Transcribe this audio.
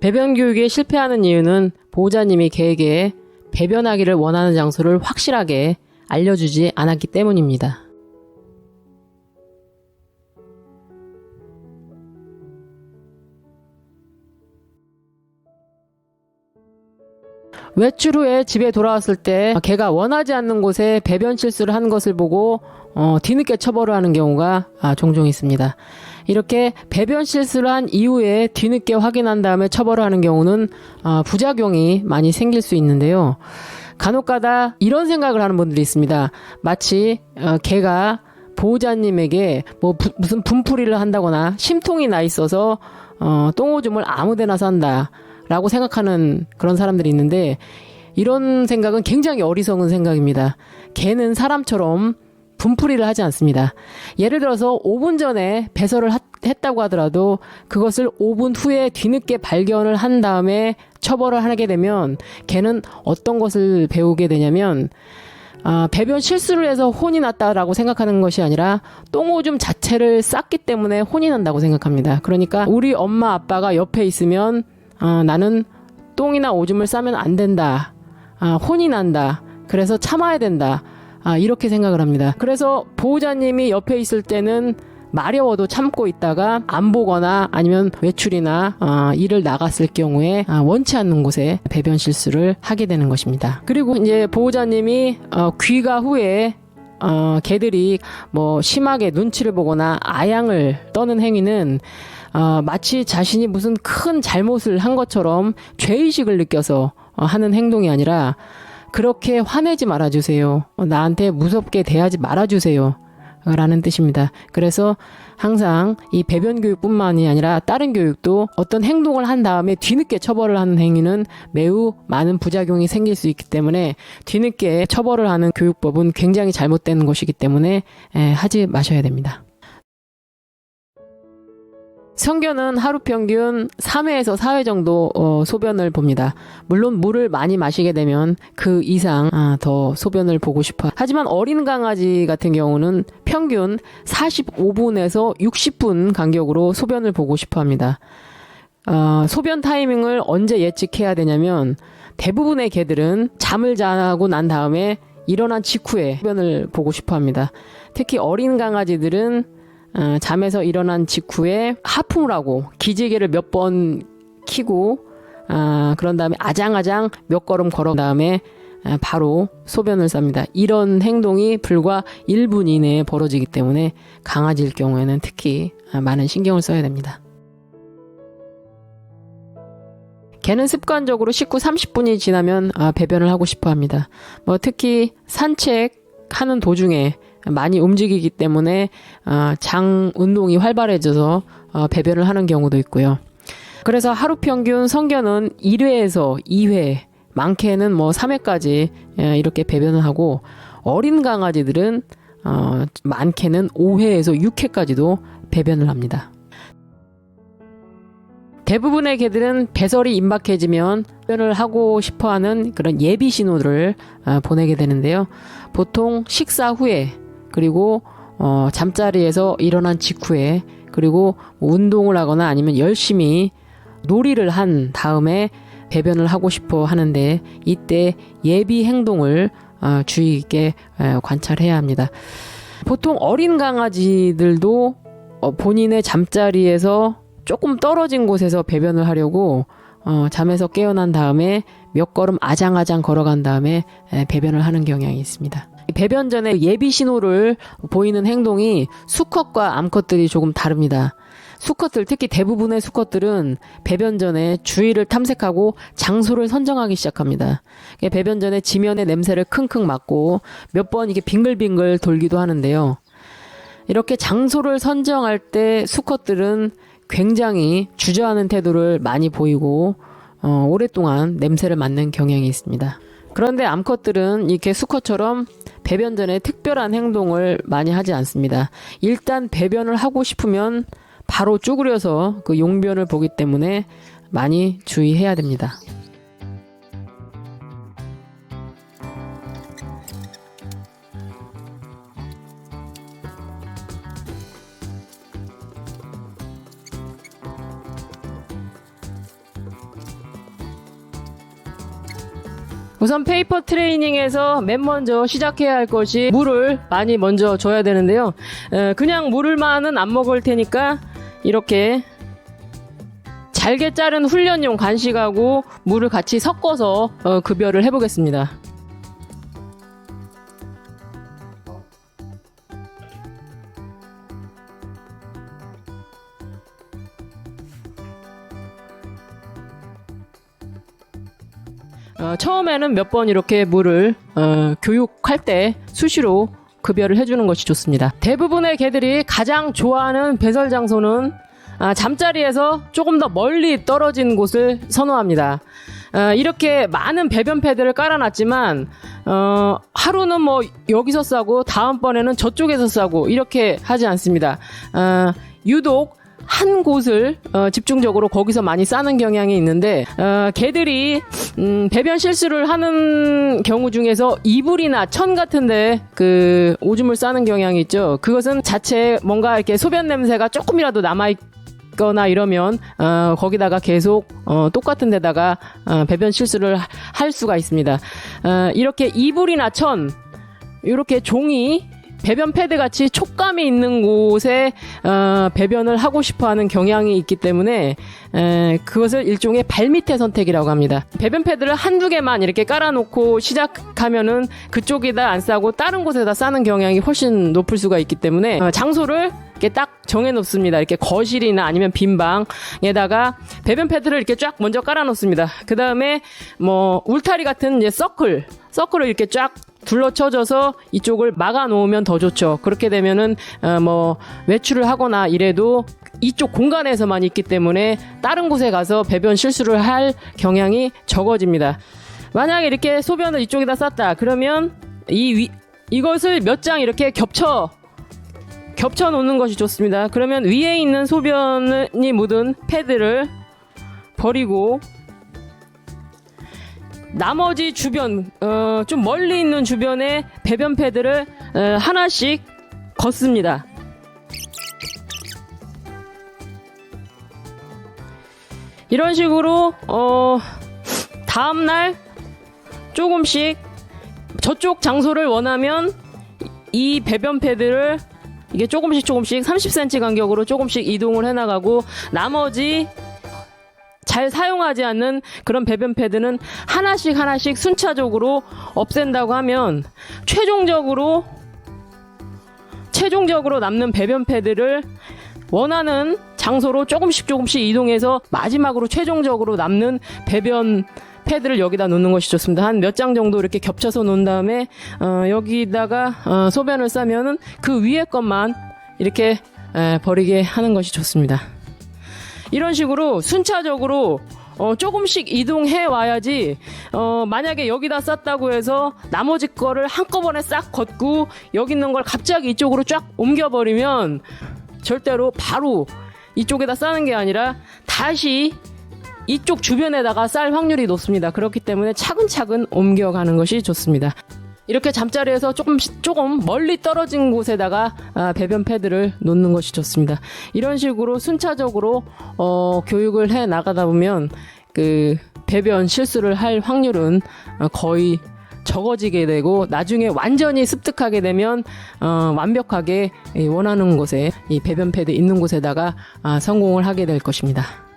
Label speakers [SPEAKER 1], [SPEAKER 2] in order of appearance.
[SPEAKER 1] 배변 교육에 실패하는 이유는 보호자님이 개에게 배변하기를 원하는 장소를 확실하게 알려주지 않았기 때문입니다. 외출 후에 집에 돌아왔을 때 개가 원하지 않는 곳에 배변 실수를 한 것을 보고 어, 뒤늦게 처벌을 하는 경우가 아, 종종 있습니다. 이렇게 배변 실수를 한 이후에 뒤늦게 확인한 다음에 처벌을 하는 경우는 어, 부작용이 많이 생길 수 있는데요. 간혹가다 이런 생각을 하는 분들이 있습니다. 마치 어, 개가 보호자님에게 뭐 부- 무슨 분풀이를 한다거나 심통이 나 있어서 어, 똥오줌을 아무데나 산다. 라고 생각하는 그런 사람들이 있는데 이런 생각은 굉장히 어리석은 생각입니다. 개는 사람처럼 분풀이를 하지 않습니다. 예를 들어서 5분 전에 배설을 하- 했다고 하더라도 그것을 5분 후에 뒤늦게 발견을 한 다음에 처벌을 하게 되면 개는 어떤 것을 배우게 되냐면 아, 배변 실수를 해서 혼이 났다라고 생각하는 것이 아니라 똥오줌 자체를 쌌기 때문에 혼이 난다고 생각합니다. 그러니까 우리 엄마 아빠가 옆에 있으면 아, 나는 똥이나 오줌을 싸면 안 된다. 아, 혼이 난다. 그래서 참아야 된다. 아, 이렇게 생각을 합니다. 그래서 보호자님이 옆에 있을 때는 마려워도 참고 있다가 안 보거나 아니면 외출이나 아, 일을 나갔을 경우에 아, 원치 않는 곳에 배변 실수를 하게 되는 것입니다. 그리고 이제 보호자님이 어, 귀가 후에 어, 개들이 뭐 심하게 눈치를 보거나 아양을 떠는 행위는 어, 마치 자신이 무슨 큰 잘못을 한 것처럼 죄의식을 느껴서 어, 하는 행동이 아니라 그렇게 화내지 말아주세요. 어, 나한테 무섭게 대하지 말아주세요. 어, 라는 뜻입니다. 그래서 항상 이 배변 교육뿐만이 아니라 다른 교육도 어떤 행동을 한 다음에 뒤늦게 처벌을 하는 행위는 매우 많은 부작용이 생길 수 있기 때문에 뒤늦게 처벌을 하는 교육법은 굉장히 잘못된 것이기 때문에 에, 하지 마셔야 됩니다. 성견은 하루 평균 3회에서 4회 정도 어, 소변을 봅니다. 물론 물을 많이 마시게 되면 그 이상 아, 더 소변을 보고 싶어. 하지만 어린 강아지 같은 경우는 평균 45분에서 60분 간격으로 소변을 보고 싶어 합니다. 어, 소변 타이밍을 언제 예측해야 되냐면 대부분의 개들은 잠을 자고 난 다음에 일어난 직후에 소변을 보고 싶어 합니다. 특히 어린 강아지들은 어, 잠에서 일어난 직후에 하품을 하고 기지개를 몇 번 키고 아, 그런 다음에 아장아장 몇 걸음 걸어 다음에 아, 바로 소변을 쌉니다. 이런 행동이 불과 1분 이내에 벌어지기 때문에 강아지일 경우에는 특히 아, 많은 신경을 써야 됩니다. 개는 습관적으로 식후 30분이 지나면 아, 배변을 하고 싶어 합니다. 뭐 특히 산책하는 도중에 많이 움직이기 때문에 아, 장 운동이 활발해져서 어, 배변을 하는 경우도 있고요. 그래서 하루 평균 성견은 1회에서 2회, 많게는 뭐 3회까지 예, 이렇게 배변을 하고 어린 강아지들은 어, 많게는 5회에서 6회까지도 배변을 합니다. 대부분의 개들은 배설이 임박해지면 배변을 하고 싶어하는 그런 예비 신호를 어, 보내게 되는데요. 보통 식사 후에 그리고 어, 잠자리에서 일어난 직후에 그리고 뭐 운동을 하거나 아니면 열심히 놀이를 한 다음에 배변을 하고 싶어 하는데 이때 예비 행동을 어, 주의 있게 어, 관찰해야 합니다. 보통 어린 강아지들도 어, 본인의 잠자리에서 조금 떨어진 곳에서 배변을 하려고 어, 잠에서 깨어난 다음에 몇 걸음 아장아장 걸어간 다음에 에, 배변을 하는 경향이 있습니다. 배변 전에 예비 신호를 보이는 행동이 수컷과 암컷들이 조금 다릅니다. 수컷들, 특히 대부분의 수컷들은 배변 전에 주위를 탐색하고 장소를 선정하기 시작합니다. 배변 전에 지면의 냄새를 킁킁 맡고 몇 번 이게 빙글빙글 돌기도 하는데요. 이렇게 장소를 선정할 때 수컷들은 굉장히 주저하는 태도를 많이 보이고 어, 오랫동안 냄새를 맡는 경향이 있습니다. 그런데 암컷들은 이렇게 수컷처럼 배변 전에 특별한 행동을 많이 하지 않습니다. 일단 배변을 하고 싶으면 바로 쭈그려서 그 용변을 보기 때문에 많이 주의해야 됩니다. 우선 페이퍼 트레이닝에서 맨 먼저 시작해야 할 것이 물을 많이 먼저 줘야 되는데요. 그냥 물을만은 안 먹을 테니까 이렇게 잘게 자른 훈련용 간식하고 물을 같이 섞어서 어, 급여를 해보겠습니다. 어, 처음에는 몇 번 이렇게 물을 어, 교육할 때 수시로 급여를 해주는 것이 좋습니다. 대부분의 개들이 가장 좋아하는 배설 장소는 아, 잠자리에서 조금 더 멀리 떨어진 곳을 선호합니다. 어, 이렇게 많은 배변 패드를 깔아놨지만 어, 하루는 뭐 여기서 싸고 다음번에는 저쪽에서 싸고 이렇게 하지 않습니다. 어, 유독 한 곳을 어, 집중적으로 거기서 많이 싸는 경향이 있는데 어, 개들이 음, 배변 실수를 하는 경우 중에서 이불이나 천 같은데 그 오줌을 싸는 경향이 있죠. 그것은 자체 뭔가 이렇게 소변 냄새가 조금이라도 남아 있 거나 이러면 어, 거기다가 계속 어, 똑같은 데다가 어, 배변 실수를 하- 할 수가 있습니다. 어, 이렇게 이불이나 천 이렇게 종이 배변 패드 같이 촉감이 있는 곳에 어, 배변을 하고 싶어하는 경향이 있기 때문에 에, 그것을 일종의 발밑의 선택이라고 합니다. 배변 패드를 한두 개만 이렇게 깔아놓고 시작하면은 그쪽에다 안 싸고 다른 곳에다 싸는 경향이 훨씬 높을 수가 있기 때문에 어, 장소를 이렇게 딱 정해놓습니다. 이렇게 거실이나 아니면 빈 방에다가 배변 패드를 이렇게 쫙 먼저 깔아놓습니다. 그 다음에 뭐 울타리 같은 이제 서클, 서클을 이렇게 쫙 둘러쳐져서 이쪽을 막아 놓으면 더 좋죠. 그렇게 되면은 어, 뭐 외출을 하거나 이래도 이쪽 공간에서만 있기 때문에 다른 곳에 가서 배변 실수를 할 경향이 적어집니다. 만약에 이렇게 소변을 이쪽에다 쌌다. 그러면 이 위, 이것을 몇 장 이렇게 겹쳐 겹쳐 놓는 것이 좋습니다. 그러면 위에 있는 소변이 묻은 패드를 버리고 나머지 주변 어, 좀 멀리 있는 주변에 배변 패드를 어, 하나씩 걷습니다. 이런 식으로 어, 다음 날 조금씩 저쪽 장소를 원하면 이 배변 패드를 이게 조금씩 조금씩 30cm 간격으로 조금씩 이동을 해나가고 나머지 잘 사용하지 않는 그런 배변 패드는 하나씩 하나씩 순차적으로 없앤다고 하면 최종적으로 최종적으로 남는 배변 패드를 원하는 장소로 조금씩 조금씩 이동해서 마지막으로 최종적으로 남는 배변 패드를 여기다 놓는 것이 좋습니다. 한 몇 장 정도 이렇게 겹쳐서 놓은 다음에 어, 여기다가 어, 소변을 싸면은 그 위에 것만 이렇게 에, 버리게 하는 것이 좋습니다. 이런 식으로 순차적으로 어, 조금씩 이동해 와야지 어, 만약에 여기다 쌌다고 해서 나머지 거를 한꺼번에 싹 걷고 여기 있는 걸 갑자기 이쪽으로 쫙 옮겨버리면 절대로 바로 이쪽에다 싸는 게 아니라 다시 이쪽 주변에다가 쌀 확률이 높습니다. 그렇기 때문에 차근차근 옮겨가는 것이 좋습니다. 이렇게 잠자리에서 조금 조금 멀리 떨어진 곳에다가 아, 배변 패드를 놓는 것이 좋습니다. 이런 식으로 순차적으로 어, 교육을 해 나가다 보면 그 배변 실수를 할 확률은 어, 거의 적어지게 되고 나중에 완전히 습득하게 되면 어, 완벽하게 이 원하는 곳에 이 배변 패드 있는 곳에다가 아, 성공을 하게 될 것입니다.